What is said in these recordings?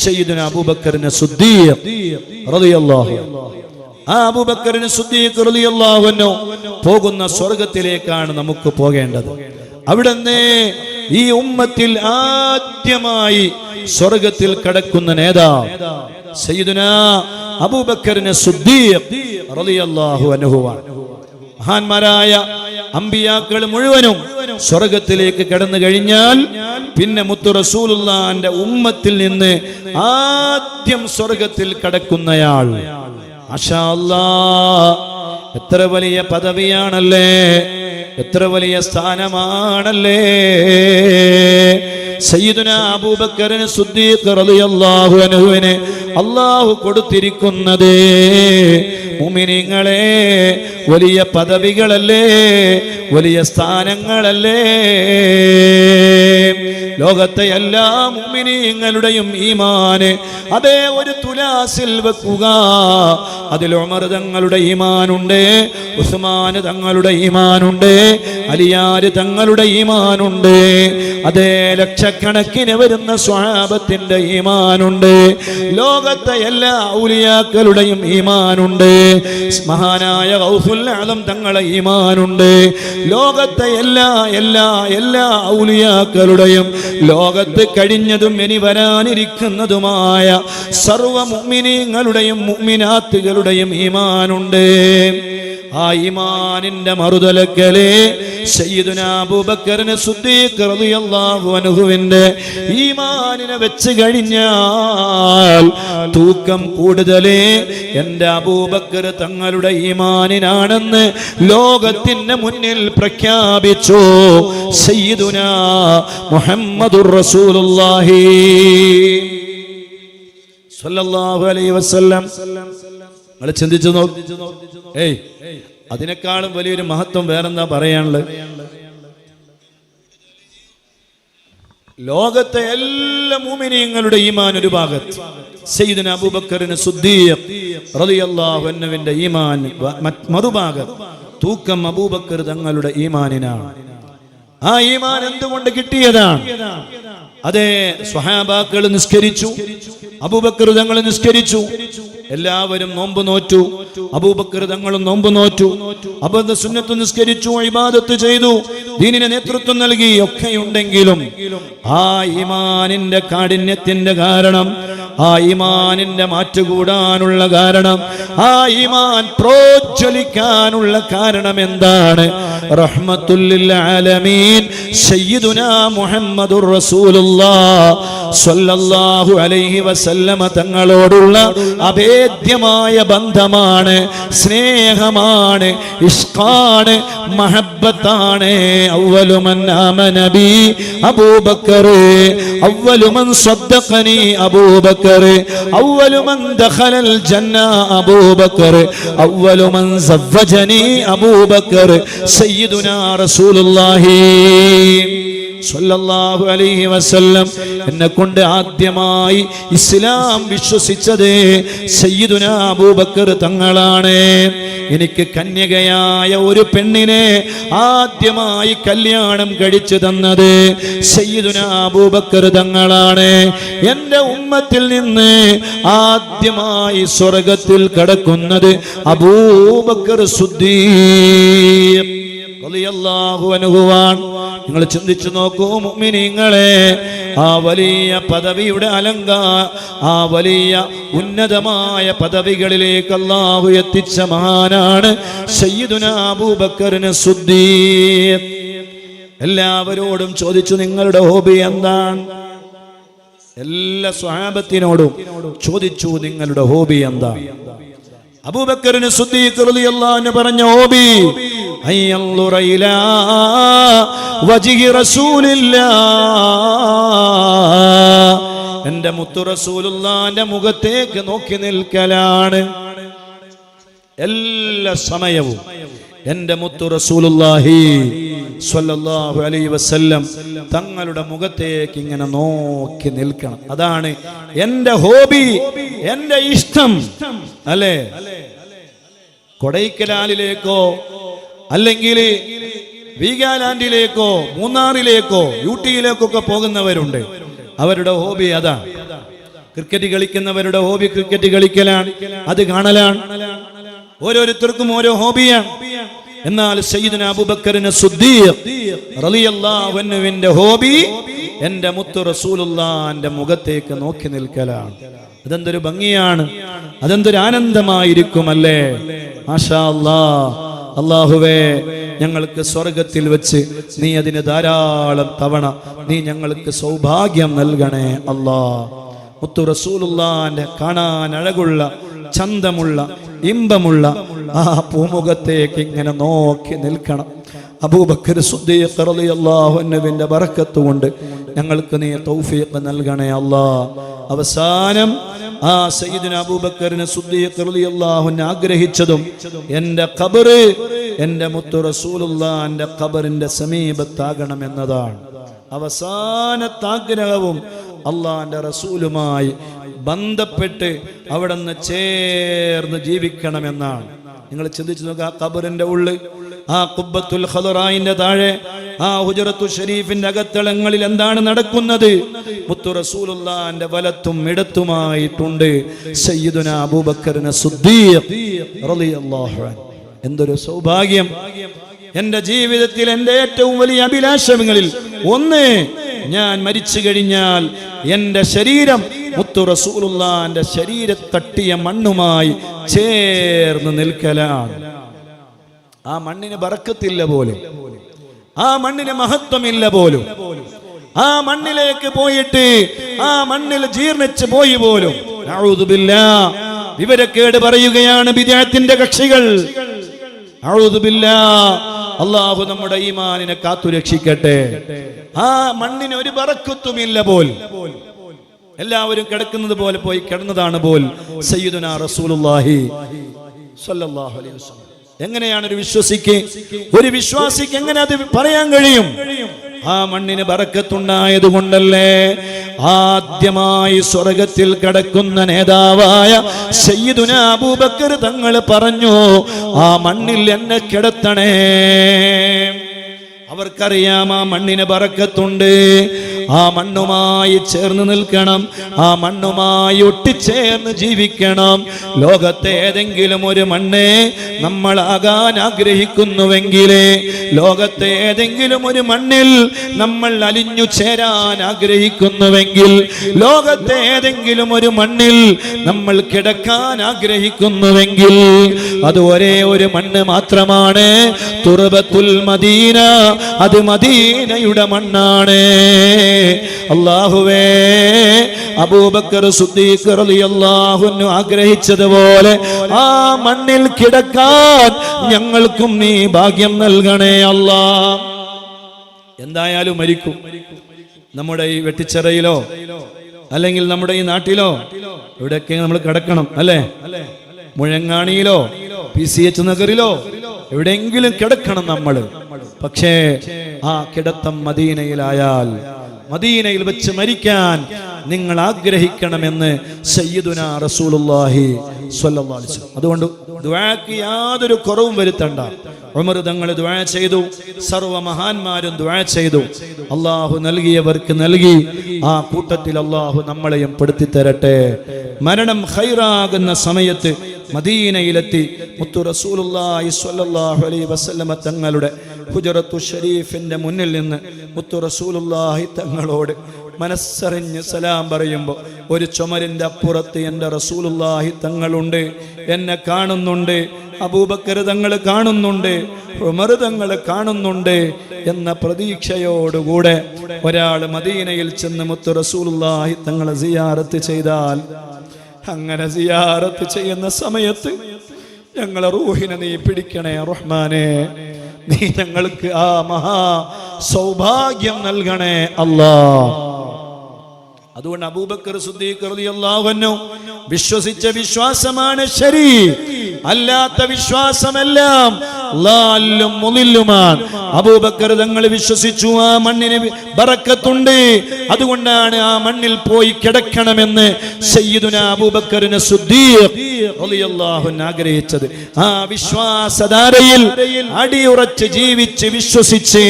സയ്യിദുന അബൂബക്കറിന് ആ അബൂബക്കറിന് അൻഹു പോകുന്ന സ്വർഗത്തിലേക്കാണ് നമുക്ക് പോകേണ്ടത്. അവിടുന്ന് ഈ ഉമ്മത്തിൽ ആദ്യമായി സ്വർഗത്തിൽ കടക്കുന്ന നേതാവ് സയ്യിദുന അബൂബക്കറിന് സുദ്ദീഖ് റളിയല്ലാഹു അൻഹുവാണ് മഹാന്മാരായ അമ്പിയാക്കൾ മുഴുവനും സ്വർഗത്തിലേക്ക് കടന്നു കഴിഞ്ഞാൽ പിന്നെ മുത്തു റസൂലുള്ളാന്റെ ഉമ്മത്തിൽ നിന്ന് ആദ്യം സ്വർഗത്തിൽ കടക്കുന്നയാൾ. എത്ര വലിയ പദവിയാണല്ലേ? എത്ര വലിയ സ്ഥാനമാണല്ലേ? റളിയല്ലാഹു അൻഹുവിനെ അള്ളാഹു കൊടുത്തിരിക്കുന്നത് മുമിനിങ്ങളെ വലിയ പദവികളല്ലേ വലിയ സ്ഥാനങ്ങളല്ലേ? ലോകത്തെ എല്ലാ മുമിനിങ്ങളുടെയും ഈമാന്. അതേ ഒരു തുലാസിൽ വെക്കുക. അതിൽ ഉമർ തങ്ങളുടെ ഈമാനുണ്ട് ഉസ്മാന് തങ്ങളുടെ ഈമാനുണ്ട് അലിയാര് തങ്ങളുടെ ഈമാനുണ്ട്. അതേ ലക്ഷക്കണക്കിന് വരുന്ന സ്വാപത്തിന്റെ ഈമാനുണ്ട്. ലോകത്തെ എല്ലാ ഔലിയാക്കളുടെയും ഈമാനുണ്ട്. മഹാനായ കൗസുല്ലാദം തങ്ങളെ ഈമാനുണ്ട്. ലോകത്തെ എല്ലാ എല്ലാ എല്ലാ ഔലിയാക്കളുടെയും ലോകത്ത് കഴിഞ്ഞതും ഇനി വരാനിരിക്കുന്നതുമായ സർവ മുഅ്മിനീങ്ങളുടെയും മുഗ്മിനാത്തുകളുടെയും ഈമാനുണ്ട്. ആ ഈമാനിന്റെ മറുതലക്കലെ അബൂബക്കറിന് അൻഹുവിന്റെ ഈമാനിനെ വെച്ച് കഴിഞ്ഞാൽ തൂക്കം കൂടുതലേ എന്റെ അബൂബക്കർ തങ്ങളുടെ ഈമാനിനാണെന്ന് ലോകത്തിന്റെ മുന്നിൽ പ്രഖ്യാപിച്ചു. സയ്യിദുന മുഹമ്മദുർ റസൂലുള്ളാഹി. സ്വല്ലല്ലാഹു അലൈഹി വസല്ലം. നിങ്ങൾ ചിന്തിച്ചു ഏയ് അതിനേക്കാളും വലിയൊരു മഹത്വം വേറെന്താ പറയാനുള്ളത്? ലോകത്തെ എല്ലാ മൂമിനിയങ്ങളുടെ ഈമാൻ ഒരു ഭാഗത്ത്. സയ്യിദന അബൂബക്കറിന് സുദ്ദീഖ് റളിയല്ലാഹു അൻഹുവിന്റെ ഈമാൻ മറുഭാഗം തൂക്കം അബൂബക്കർ തങ്ങളുടെ ഈമാനിനാണ്. ആ ഈമാൻ എന്തുകൊണ്ട് കിട്ടിയതാണ്? അതെ സ്വഹാബാക്കൾ നിസ്കരിച്ചു അബൂബക്കർ തങ്ങൾ നിസ്കരിച്ചു എല്ലാവരും നോമ്പ് നോറ്റു അബൂബക്കർ തങ്ങളും നോമ്പ് നോറ്റു അബദ്ധ സുന്നത്ത് നിസ്കരിച്ചു ഇബാദത്ത് ചെയ്തു ദീനിന് നേതൃത്വം നൽകി ഒക്കെയുണ്ടെങ്കിലും ആ ഇമാനിന്റെ കാഠിന്യത്തിന്റെ കാരണം ആ ഈമാനിന്റെ മാറ്റുകൂടാനുള്ള കാരണം ആ ഈമാൻ പ്രോജ്വലിക്കാനുള്ള കാരണം എന്താണ്? റഹ്മത്തുല്ലിൽ ആലമീൻ അലൈഹി വസല്ലമ തങ്ങളോടുള്ള അഭേദ്യമായ ബന്ധമാണ് സ്നേഹമാണ് ഇഷ്കാണ് മഹബത്താണ് അവലുമൻ ആമനബി അബൂബക്കർ അവലുമൻ സ്വദ്ദഖനി അബൂബക്കർ അവലുമൻ ദഖലൽ ജന്ന അബൂബക്കർ അവലുമൻ സവ്വജനി അബൂബക്കർ സയ്യിദുനാ റസൂലുള്ളാഹി. സ്വല്ലല്ലാഹു അലൈഹി വസല്ലം എന്നെ കൊണ്ട് ആദ്യമായി ഇസ്ലാം വിശ്വസിച്ചത് സയ്യിദുന അബൂബക്കർ തങ്ങളാണ്. എനിക്ക് കന്യകയായ ഒരു പെണ്ണിനെ ആദ്യമായി കല്യാണം കഴിച്ചു തന്നത് സയ്യിദുന അബൂബക്കർ തങ്ങളാണ്. എന്റെ ഉമ്മത്തിൽ നിന്ന് ആദ്യമായി സ്വർഗത്തിൽ കടക്കുന്നത് അബൂബക്കർ സുദ്ദീഖ് റളിയല്ലാഹു അൻഹുവാൻ നിങ്ങൾ ചിന്തിച്ചു നോക്കൂ മുഅ്മിനീങ്ങളെ ആ വലിയ പദവിയുടെ അലങ്കാ ആ വലിയ ഉന്നതമായ പദവികളിലേക്ക് അല്ലാഹു എത്തിച്ച മഹാനാണ് സയ്യിദുന അബൂബക്കറിന് എല്ലാവരോടും ചോദിച്ചു നിങ്ങളുടെ ഹോബി എന്താണ്? എല്ലാ സ്വഹാബത്തിനോടും ചോദിച്ചു നിങ്ങളുടെ ഹോബി എന്താ അബൂബക്കറിന് സുദ്ദീഖ് റളിയല്ലാഹു അൻഹു പറഞ്ഞ ഹോബി അയ്യല്ലുറയില വജ്ഹി റസൂലില്ല എന്റെ മുത്തു റസൂലുള്ളാന്റെ മുഖത്തേക്ക് നോക്കി നിൽക്കലാണ്. എല്ലാ സമയവും എന്റെ മുത്തു റസൂലുള്ളാഹി സ്വല്ലല്ലാഹു അലൈഹി വസല്ലം തങ്ങളുടെ മുഖത്തേക്ക് ഇങ്ങനെ നോക്കി നിൽക്കണം. അതാണ് എന്റെ ഹോബി എന്റെ ഇഷ്ടം. അല്ലേ? കൊടൈക്കനാലിലേക്കോ അല്ലെങ്കിൽ വീഗാലാൻഡിലേക്കോ മൂന്നാറിലേക്കോ യൂട്ടിയിലേക്കോ ഒക്കെ പോകുന്നവരുണ്ട്. അവരുടെ ഹോബി അതാണ് ക്രിക്കറ്റ് കളിക്കുന്നവരുടെ ഹോബി ക്രിക്കറ്റ് കളിക്കലാണ് അത് കാണലാണ്. ഓരോരുത്തർക്കും ഓരോ ഹോബിയാണ്. എന്നാൽ സയ്യിദുന അബൂബക്കറിന് റളിയല്ലാഹുവിന്റെ ഹോബി എന്റെ മുത്തു റസൂലുള്ളാന്റെ മുഖത്തേക്ക് നോക്കി നിൽക്കലാണ്. അതെന്തൊരു ഭംഗിയാണ്. അതെന്തൊരു ആനന്ദമായിരിക്കുമല്ലേ? മാഷാ അല്ലാ അള്ളാഹുവേ ഞങ്ങൾക്ക് സ്വർഗത്തിൽ വെച്ച് നീ അതിന് ധാരാളം തവണ നീ ഞങ്ങൾക്ക് സൗഭാഗ്യം നൽകണേ അല്ലാ. മുത്തു റസൂലുള്ളാന്റെ കാണാൻ അഴകുള്ള ചന്തമുള്ള ഇമ്പമുള്ള ആ പൂമുഖത്തേക്ക് ഇങ്ങനെ നോക്കി നിൽക്കണം. അബൂബക്കർ സുദ്ദീഖ് റളിയല്ലാഹുവിന്റെ ബറക്കത്ത് കൊണ്ട് ഞങ്ങൾക്ക് നീ തൗഫീഖ് നൽകണേ അല്ലാ. അവസാനം ആ സയ്യിദിന അബൂബക്കറിന് സുദ്ദീഖ് റളിയല്ലാഹുവിനെ ആഗ്രഹിച്ചതും എന്റെ ഖബറ് എന്റെ മുത്തു റസൂലുള്ളാന്റെ ഖബറിന്റെ സമീപത്താകണം എന്നതാണ് അവസാനത്താഗ്രഹവും അള്ളാന്റെ റസൂലുമായി ബന്ധപ്പെട്ട് അവിടെ നിന്ന് ചേർന്ന് ജീവിക്കണമെന്നാണ്. നിങ്ങൾ ചിന്തിച്ചു നോക്കുക ആ ഖബറിന്റെ ഉള്ളിൽ ആ കുബ്ബത്തുൽ ഖദറായിന്റെ താഴെ ആ ഹുജറത്തു ഷരീഫിന്റെ അകത്തളങ്ങളിൽ എന്താണ് നടക്കുന്നത്? മുത്തു റസൂലുള്ളാന്റെ വലത്തും ഇടത്തുമായിട്ടുണ്ട് സയ്യിദുന അബൂബക്കറിനെ സുദ്ദീഖ് റളിയല്ലാഹു അൻഹു. എന്തൊരു സൗഭാഗ്യം. എന്റെ ജീവിതത്തിൽ എന്റെ ഏറ്റവും വലിയ അഭിലാഷങ്ങളിൽ ഒന്ന് ഞാൻ മരിച്ചു കഴിഞ്ഞാൽ എന്റെ ശരീരം മുത്തു ശരീര തട്ടിയ മണ്ണുമായി ചേർന്ന് നിൽക്കലാണ്. ആ മണ്ണിന് ബറക്കത്തില്ല പോലും. ആ മണ്ണിന് മഹത്വമില്ല പോലും. ആ മണ്ണിലേക്ക് പോയിട്ട് ആ മണ്ണിൽ ജീർണിച്ച് പോയി പോലും. വിവരക്കേട് പറയുകയാണ് വിദ്യാത്തിന്റെ കക്ഷികൾ. അള്ളാഹു നമ്മുടെ ഈമാനിനെ കാത്തു രക്ഷിക്കട്ടെ. ആ മണ്ണിന് ഒരു പറക്കുത്തുമില്ല പോൽ. എല്ലാവരും കിടക്കുന്നത് പോലെ പോയി കിടന്നതാണ് പോൽ. സയ്യിദുന റസൂലുള്ളാഹി സ്വല്ലല്ലാഹു അലൈഹി വസല്ലം. എങ്ങനെയാണ് ഒരു വിശ്വസിക്ക്? ഒരു വിശ്വാസിക്ക് എങ്ങനെ അത് പറയാൻ കഴിയും? ആ മണ്ണിന് ബറക്കത്തുണ്ടായത് കൊണ്ടല്ലേ? ആദ്യമായി സ്വർഗത്തിൽ കിടക്കുന്ന നേതാവായ സയ്യിദുന അബൂബക്കർ തങ്ങൾ പറഞ്ഞു ആ മണ്ണിൽ എന്നെ കിടത്തണേ. അവർക്കറിയാം ആ മണ്ണിന് പറക്കത്തുണ്ട് ആ മണ്ണുമായി ചേർന്ന് നിൽക്കണം. ആ മണ്ണുമായി ഒട്ടിച്ചേർന്ന് ജീവിക്കണം. ലോകത്തെ ഏതെങ്കിലും ഒരു മണ്ണ് നമ്മളാകാൻ ആഗ്രഹിക്കുന്നുവെങ്കിലേ ലോകത്തെ ഏതെങ്കിലും ഒരു മണ്ണിൽ നമ്മൾ അലിഞ്ഞു ചേരാൻ ആഗ്രഹിക്കുന്നുവെങ്കിൽ ലോകത്തെ ഏതെങ്കിലും ഒരു മണ്ണിൽ നമ്മൾ കിടക്കാൻ ആഗ്രഹിക്കുന്നുവെങ്കിൽ അത് ഒരേ ഒരു മണ്ണ് മാത്രമാണ്. തുറബത്തുൽ മദീന അത് മദീനയുടെ മണ്ണാണ്. അള്ളാഹുവേ അബൂബക്കർ സുദ്ദീഖ് റളിയല്ലാഹുവിനു ആഗ്രഹിച്ചതുപോലെ ആ മണ്ണിൽ കിടക്കാൻ ഞങ്ങൾക്കും നീ ഭാഗ്യം നൽകണേ അല്ലാ. എന്തായാലും മരിക്കും. നമ്മുടെ ഈ വെട്ടിച്ചിറയിലോ അല്ലെങ്കിൽ നമ്മുടെ ഈ നാട്ടിലോ എവിടെയൊക്കെ നമ്മൾ കിടക്കണം അല്ലേ? മുഴങ്ങാണിയിലോ പി സി എച്ച് നഗറിലോ എവിടെയെങ്കിലും കിടക്കണം നമ്മൾ. പക്ഷേ ആ കിടത്തം മദീനയിലായാൽ മദീനയിൽ വെച്ച് മരിക്കാൻ നിങ്ങൾ ആഗ്രഹിക്കണമെന്ന് അതുകൊണ്ട് യാതൊരു കുറവും വരുത്തണ്ട. ഉമർ ദുആ ചെയ്തു. സർവ മഹാന്മാരും ദുആ ചെയ്തു. അള്ളാഹു നൽകിയവർക്ക് നൽകി. ആ കൂട്ടത്തിൽ അള്ളാഹു നമ്മളെയും പെടുത്തി തരട്ടെ. മരണം ഹൈറാകുന്ന സമയത്ത് മദീനയിലെത്തി. മുത്തു റസൂലുള്ളാഹി സ്വല്ലല്ലാഹു അലൈഹി വസല്ലമ തങ്ങളുടെ ഹുജറത്തു ഷരീഫിന്റെ മുന്നിൽ നിന്ന് മുത്തു റസൂലുള്ളാഹി തങ്ങളോട് മനസ്സറിഞ്ഞ് സലാം പറയുമ്പോൾ ഒരു ചുമരിന്റെ അപ്പുറത്ത് എന്റെ റസൂലുള്ളാഹി തങ്ങളുണ്ട് എന്നെ കാണുന്നുണ്ട് അബൂബക്കർ തങ്ങൾ കാണുന്നുണ്ട് ഉമർ കാണുന്നുണ്ട് എന്ന പ്രതീക്ഷയോടുകൂടെ ഒരാൾ മദീനയിൽ ചെന്ന് മുത്തു റസൂലുള്ളാഹി തങ്ങളെ സിയാറത്ത് ചെയ്താൽ അങ്ങനെ സിയാറത്ത് ചെയ്യുന്ന സമയത്ത് ഞങ്ങളെ റൂഹിനെ നീ പിടിക്കണേ റഹ്മാനെ നീ ഞങ്ങൾക്ക് ആ മഹാ സൗഭാഗ്യം നൽകണേ അല്ലാ. അതുകൊണ്ട് അബൂബക്കർ സുദ്ദീഖ് അൻഹു വിശ്വസിച്ച വിശ്വാസമാണ് ശരി. അല്ലാത്ത വിശ്വാസമെല്ലാം ലാലും മുലില്ലുമാണ് അബൂബക്കർ തങ്ങൾ വിശ്വസിച്ചു ആ മണ്ണിന് ബറക്കത്തുണ്ട്. അതുകൊണ്ടാണ് ആ മണ്ണിൽ പോയി കിടക്കണമെന്ന് സയ്യിദുന അബൂബക്കറിന് ആഗ്രഹിച്ചത്. ആ വിശ്വാസധാരയിൽ അടിയുറച്ച് ജീവിച്ച് വിശ്വസിച്ച്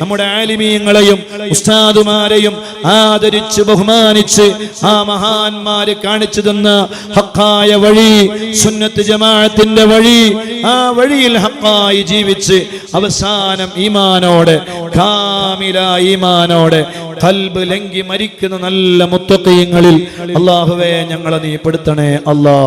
നമ്മുടെ ആലിമീങ്ങളെയും ഉസ്താദുമാരെയും ആദരിച്ച് ബഹുമാനിച്ച് ആ മഹാന്മാര് കാണിച്ചു തന്ന ഹക്കായ വഴി സുന്നത്ത് ജമാഅത്തിന്റെ വഴി ആ വഴിയിൽ ഹക്കായി ജീവിച്ച് അവസാനം ഈമാനോടെ കാമില ഈമാനോടെ കൽബ് ലംഘി മരിക്കുന്ന നല്ല മുത്തക്കയങ്ങളിൽ അള്ളാഹുവേ ഞങ്ങളെ നീ പെടുത്തണേ അല്ലാ.